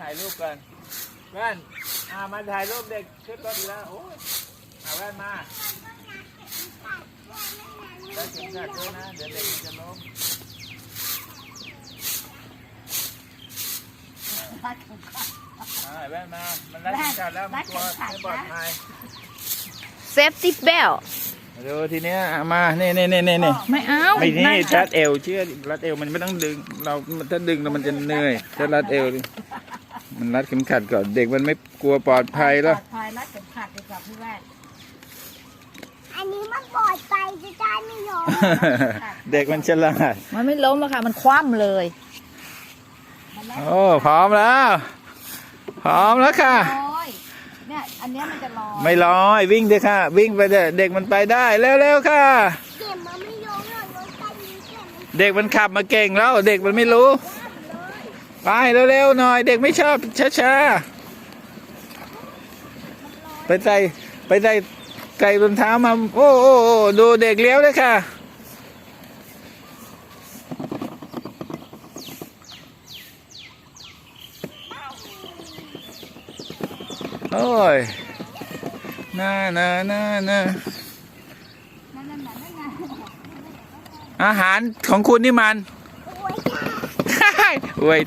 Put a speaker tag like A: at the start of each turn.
A: ถ่ายรูปกันแว่นอามาถ่ายรูปเด็กขึ้นรถอีกแล้ว โอ้ยเอาแว่นมาได้เข็มขัดด้วยนะ เดี๋ยวเด็กมันจะล้มอ่าแว่นมา มันรัดเข็มขัดแล้ว มันกลัวไม่ปลอดภัย
B: เซฟตี้เบล
A: มา ดูทีเนี้ยอะมานี่นี่นี่นี่นี่
B: ไม่เอา
A: ไม่นี่
B: นั่น
A: รัดเอวเชื่อรัดเอวมันไม่ต้องดึง เราถ้าดึงแล้วมันจะเหนื่อยถ้ารัดเอวดิมันรัดเข็มขัดก่อนเด็กมันไม่กลัวปลอดภัย
B: ปล
A: แล้
B: อ
A: ว
B: ดภัยรัดเข็มขัดดีกว่าพี่แว่น
C: อันนี้มันปลอดไปจะได้ไม่ยอม
A: เด็กมันฉลาด
B: มันไม่ล้มอะค่ะมันคว่ำเลย
A: โอ้พร้อมแล้ว พร้อมแล้วค่ะ
B: ลอย เนี่ยอันเนี้ยมันจะลอย
A: ไม่ลอยวิ่งเถอะค่ะ วิ่งไปเถอะเด็กมันไปได้เร็วๆค่ะ
C: เก็บมันไม่ยอมหรอกรถคันนี้เก็บมัน
A: เด็กมันขับมาเก่งแล้ว เด็กมันไม่รู้ไปเร็วๆหน่อย เด็กไม่ชอบช้าๆไปใส่ไปใส่ไก่บนเท้ามา โอ้โอ้โอ้ดูเด็กเลี้ยวเลยค่ะ โอ้ยน่าน่าน่าน่า
B: นั่นนั่นนั่นนั่นนั่น
A: อาหารของคุณนี่มัน
C: โอ้ยจ้า
A: อวย